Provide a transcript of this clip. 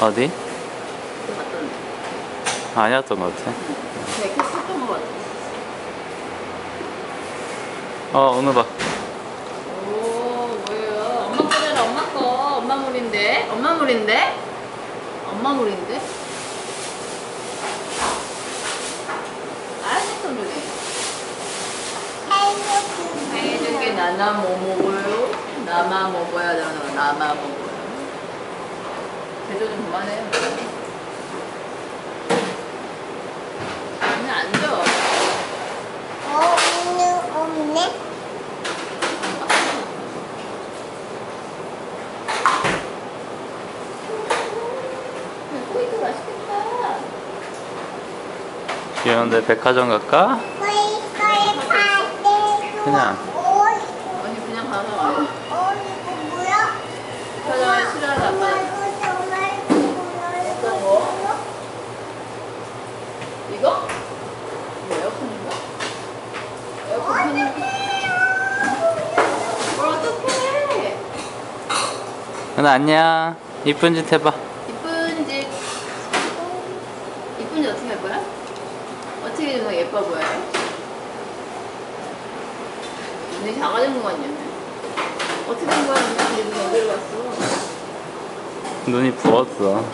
어디? 그거 맞던데. 아니었던 것 같아. 네, 거 같아. 어, 오늘 봐. 오, 뭐예요? 엄마 거잖아, 엄마 거. 엄마 물인데? 엄마 물인데? 엄마 물인데? 알았어, 물이. 해줄게, 나나 뭐 먹어요? 나만 먹어야 되나? 나만 먹어 요. 제조 좀 그만해요. 아니, 앉아. 어, 오늘 없네? 꼬이도 맛있겠다. 귀여운데 백화점 갈까? 그냥. 어, 아니, 그냥 가서 와요. 어, 이거 뭐야? 사장이 싫어하는 아빠. 이거 정말 정말 어떤 거? 이거? 이거 에어컨인가? 에어컨 켜는 뭘 어떡해? 은아 안녕. 이쁜 짓 해봐. 이쁜 집. 이쁜 집 어떻게 할 거야? 어떻게 좀 더 예뻐 보여요? 눈이 작아진 거 같냐? 어떻게 된 거야? 눈이 눈이 어디로 갔어? 눈이 부었어.